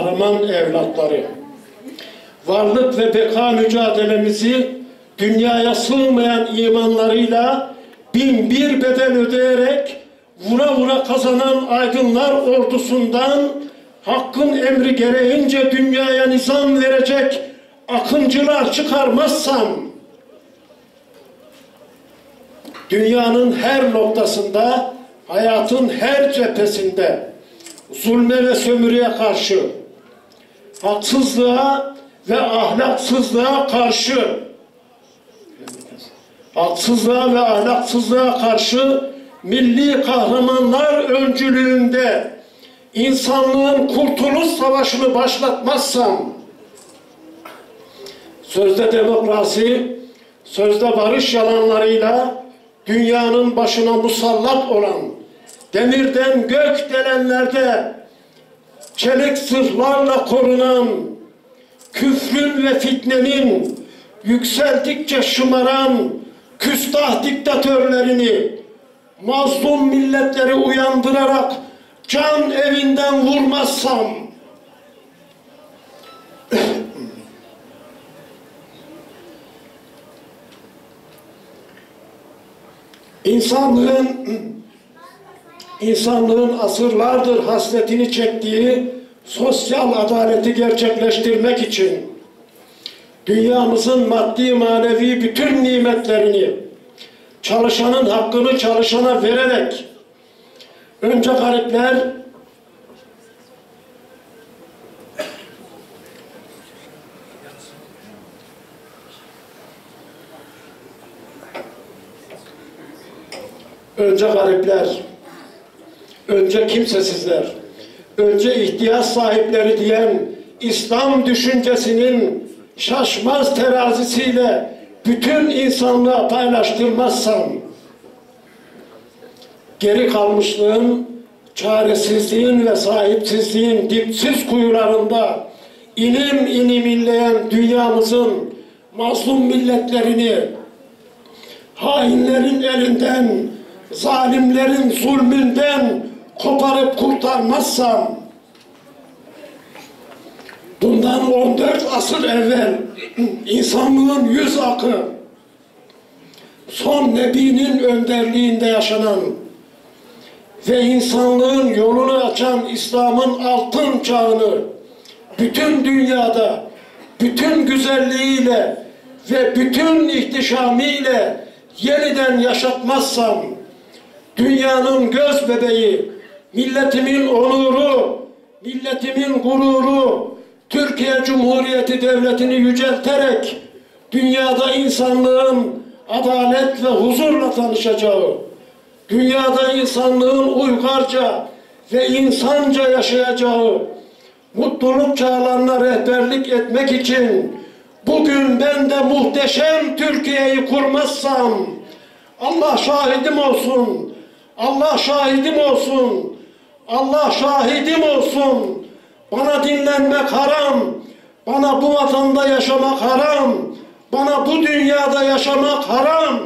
Kahraman evlatları. Varlık ve beka mücadelemizi dünyaya sığmayan imanlarıyla bin bir bedel ödeyerek vura vura kazanan aydınlar ordusundan hakkın emri gereğince dünyaya nizam verecek akıncılar çıkarmazsam dünyanın her noktasında hayatın her cephesinde zulme ve sömürüye karşı haksızlığa ve ahlaksızlığa karşı haksızlığa ve ahlaksızlığa karşı milli kahramanlar öncülüğünde insanlığın kurtuluş savaşını başlatmazsam sözde demokrasi, sözde barış yalanlarıyla dünyanın başına musallat olan demirden gök delenlerde çelik sırlarla korunan küfrün ve fitnenin yükseldikçe şımaran küstah diktatörlerini mazlum milletleri uyandırarak can evinden vurmazsam insanlığın insanlığın asırlardır hasretini çektiği sosyal adaleti gerçekleştirmek için dünyamızın maddi manevi bütün nimetlerini çalışanın hakkını çalışana vererek önce garipler önce garipler önce kimsesizler önce ihtiyaç sahipleri diyen İslam düşüncesinin şaşmaz terazisiyle bütün insanlığa paylaştırmazsam geri kalmışlığın, çaresizliğin ve sahipsizliğin dipsiz kuyularında inim inim inleyen dünyamızın mazlum milletlerini hainlerin elinden, zalimlerin zulmünden koparıp kurtarmazsam bundan 14 asır evvel insanlığın yüz akı son nebinin önderliğinde yaşanan ve insanlığın yolunu açan İslam'ın altın çağını bütün dünyada bütün güzelliğiyle ve bütün ihtişamiyle yeniden yaşatmazsam dünyanın göz bebeği, milletimin onuru, milletimin gururu, Türkiye Cumhuriyeti Devleti'ni yücelterek dünyada insanlığın adalet ve huzurla tanışacağı, dünyada insanlığın uygarca ve insanca yaşayacağı mutluluk çağlarına rehberlik etmek için bugün ben de muhteşem Türkiye'yi kurmazsam Allah şahidim olsun, Allah şahidim olsun, Allah şahidim olsun. Bana dinlenmek haram, bana bu vatanda yaşamak haram, bana bu dünyada yaşamak haram.